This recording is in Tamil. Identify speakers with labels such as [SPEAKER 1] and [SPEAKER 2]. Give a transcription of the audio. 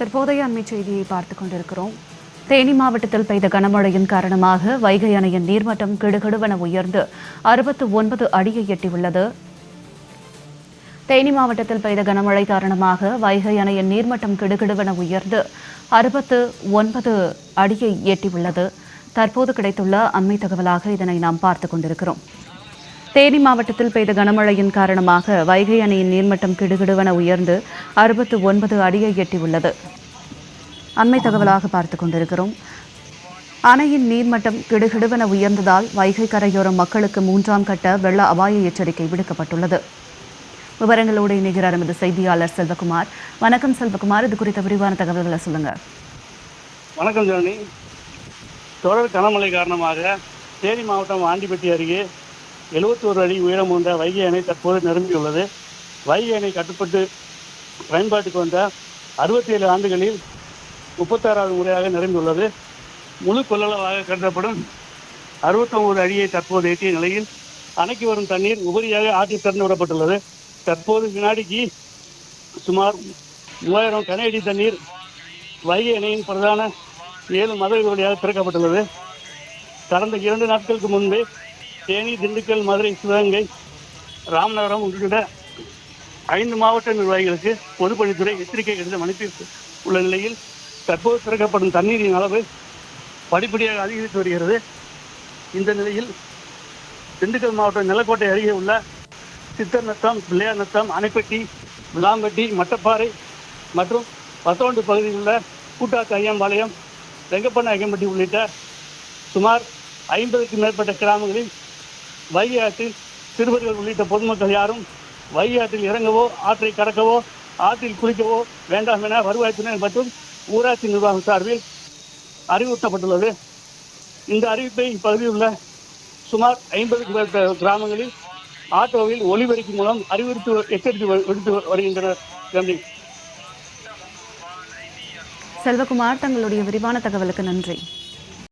[SPEAKER 1] தற்போதைய அண்மை செய்தியை பார்த்துக் கொண்டிருக்கிறோம். தேனி மாவட்டத்தில் பெய்த கனமழையின் காரணமாக வைகை அணையின் நீர்மட்டம் கிடுகிடுவென உயர்ந்து அறுபத்து ஒன்பது அடியை எட்டியுள்ளது. தேனி மாவட்டத்தில் பெய்த கனமழை காரணமாக வைகை அணையின் நீர்மட்டம் கிடுகிடுவென உயர்ந்து அறுபத்து ஒன்பது அடியை எட்டியுள்ளது. தற்போது கிடைத்துள்ள அண்மை தகவலாக இதனை நாம் பார்த்துக் கொண்டிருக்கிறோம். தேனி மாவட்டத்தில் பெய்த கனமழையின் காரணமாக வைகை அணையின் நீர்மட்டம் கிடுகிடுவென உயர்ந்து அறுபத்து ஒன்பது அடியை எட்டியுள்ளது. அண்மை தகவலாக பார்த்துக் கொண்டிருக்கிறோம். அணையின் நீர்மட்டம் கிடுகிடுவென உயர்ந்ததால் வைகை கரையோரம் மக்களுக்கு மூன்றாம் கட்ட வெள்ள அபாய எச்சரிக்கை விடுக்கப்பட்டுள்ளது. விவரங்களோடு இணைகிறார் எமது செய்தியாளர் செல்வகுமார். வணக்கம் செல்வகுமார். இது குறித்த விரிவான தகவல்களை சொல்லுங்க.
[SPEAKER 2] வணக்கம் ஜோனி தொடர் கனமழை காரணமாக தேனி மாவட்டம் ஆண்டிப்பட்டி அருகே 71 அடி உயரம் கொண்ட வைகை அணை தற்போது நிரம்பியுள்ளது. வைகை அணை கட்டுப்பட்டு பயன்பாட்டுக்கு வந்த 67 ஆண்டுகளில் முப்பத்தாறாவது முறையாக நிரம்பியுள்ளது. முழு கொள்ளளவாக கருதப்படும் 69 அடியை தற்போது எட்டிய நிலையில் அணைக்கு வரும் தண்ணீர் உபரியாக ஆற்றில் திறந்து விடப்பட்டுள்ளது. தற்போது வினாடிக்கு சுமார் மூவாயிரம் கன அடி தண்ணீர் வைகை அணையின் பிரதான ஏழு மதகுகள் வழியாக திறக்கப்பட்டுள்ளது. கடந்த இரண்டு நாட்களுக்கு முன்பே தேனி திண்டுக்கல் மதுரை சிவகங்கை ராமநாதபுரம் உள்ளிட்ட ஐந்து மாவட்ட நிர்வாகிகளுக்கு பொதுப்பணித்துறை எச்சரிக்கை கடிதம் அனுப்பி உள்ள நிலையில் தற்போது திறக்கப்படும் தண்ணீரின் அளவு படிப்படியாக அதிகரித்து வருகிறது. இந்த நிலையில் திண்டுக்கல் மாவட்டம் நிலக்கோட்டை அருகே உள்ள சித்தர் நத்தம் பிள்ளையார் நத்தம் அணைப்பட்டி விளாம்பட்டி மட்டப்பாறை மற்றும் பத்தோண்டு பகுதியில் உள்ள கூட்டாக்கு ஐயம்பாளையம் வெங்கப்பண்ண ஐயம்பட்டி உள்ளிட்ட சுமார் ஐம்பதுக்கும் மேற்பட்ட கிராமங்களில் வைகை ஆற்றில் சிறுவர்கள் உள்ளிட்ட பொதுமக்கள் யாரும் வைகை ஆற்றில் இறங்கவோ ஆற்றை கடக்கவோ ஆற்றில் குளிக்கவோ வேண்டாம் என வருவாய்த்துறை மற்றும் ஊராட்சி நிர்வாகம் சார்பில் அறிவுறுத்தப்பட்டுள்ளது. இந்த அறிவிப்பை இப்பகுதியில் உள்ள சுமார் ஐம்பதுக்கு மேற்பட்ட கிராமங்களில் ஆட்டோவில் ஒலிபெருக்கி மூலம் அறிவுறுத்து எச்சரித்து விடுத்து வருகின்றனர். நன்றி.
[SPEAKER 1] செல்வகுமார் தங்களுடைய விரிவான தகவலுக்கு நன்றி.